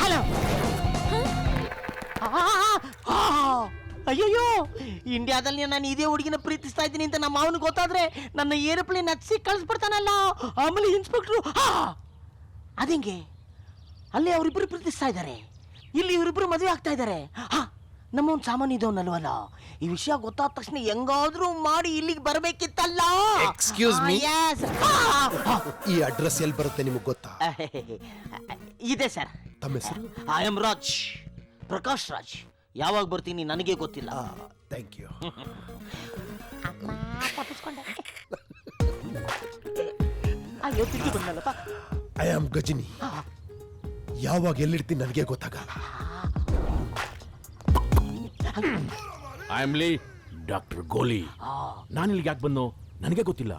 Hello ಅಯ್ಯಯ್ಯೋ ಇಂಡಿಯಾದಲ್ಲಿ ನಾನು ಇದೇ ಹುಡುಗಿನ ಪ್ರೀತಿಸ್ತಾ ಇದ್ದೀನಿ ಅಂತ ನಮ್ಮ ಮಾವನಿಗೆ ಗೊತ್ತಾದ್ರೆ ನನ್ನ ಏರೋಪ್ಲೇನ್ ಹಚ್ಚಿ ಕಳಿಸ್ಬಿಡ್ತಾನಲ್ಲ. ಆಮೇಲೆ ಇನ್ಸ್ಪೆಕ್ಟ್ರು ಅದಿಂಗೆ? ಅಲ್ಲಿ ಅವರಿಬ್ಬರು ಪ್ರೀತಿಸ್ತಾ ಇದ್ದಾರೆ. ಇಲ್ಲಿ ಇವರಿಬ್ಬರು ಮದುವೆ ಆಗ್ತಾ ಇದ್ದಾರೆ. ಹಾ ಒಂದು ಸಾಮಾನ್ಯ ಇದ್ದವನಲ್ವಲ್ಲ ಈ ವಿಷಯ ಗೊತ್ತಾದ ತಕ್ಷಣ ಹೆಂಗಾದ್ರೂ ಮಾಡಿ ಇಲ್ಲಿಗೆ ಬರಬೇಕಿತ್ತಲ್ಲ? ಎಕ್ಸ್ಕ್ಯೂಸ್ ಆ, ಈ ಅಡ್ರೆಸ್ ಎಲ್ಲಿ ಬರುತ್ತೆ ನಿಮಗೆ ಗೊತ್ತಾ? ಇದೆ ಸರ್. ತಮ್ಮ ಹೆಸರು? I am Raj Prakash Raj. ಯಾವಾಗ ಬರ್ತೀನಿ ನನಗೆ ಗೊತ್ತಿಲ್ಲ. ಥ್ಯಾಂಕ್ ಯು ಅಮ್ಮ ತಪ್ಪಿಸ್ಕೊಂಡೆ. ಅಯ್ಯೋ ತಿರುಗಿ ಬಂದಲ್ಲಪ್ಪ ಐ ಆಮ್ ಗಜಿನಿ ಯಾವಾಗ ಎಲ್ಲಿರ್ತೀನಿ ನನಗೆ ಗೊತ್ತಾಗಲ್ಲ ಐ ಆಮ್ ಲೀ ಡಾಕ್ಟರ್ ಗೋಲಿ ನಾನು ಇಲ್ಲಿಗೆ ಯಾಕೆ ಬಂದು ನನಗೆ ಗೊತ್ತಿಲ್ಲ.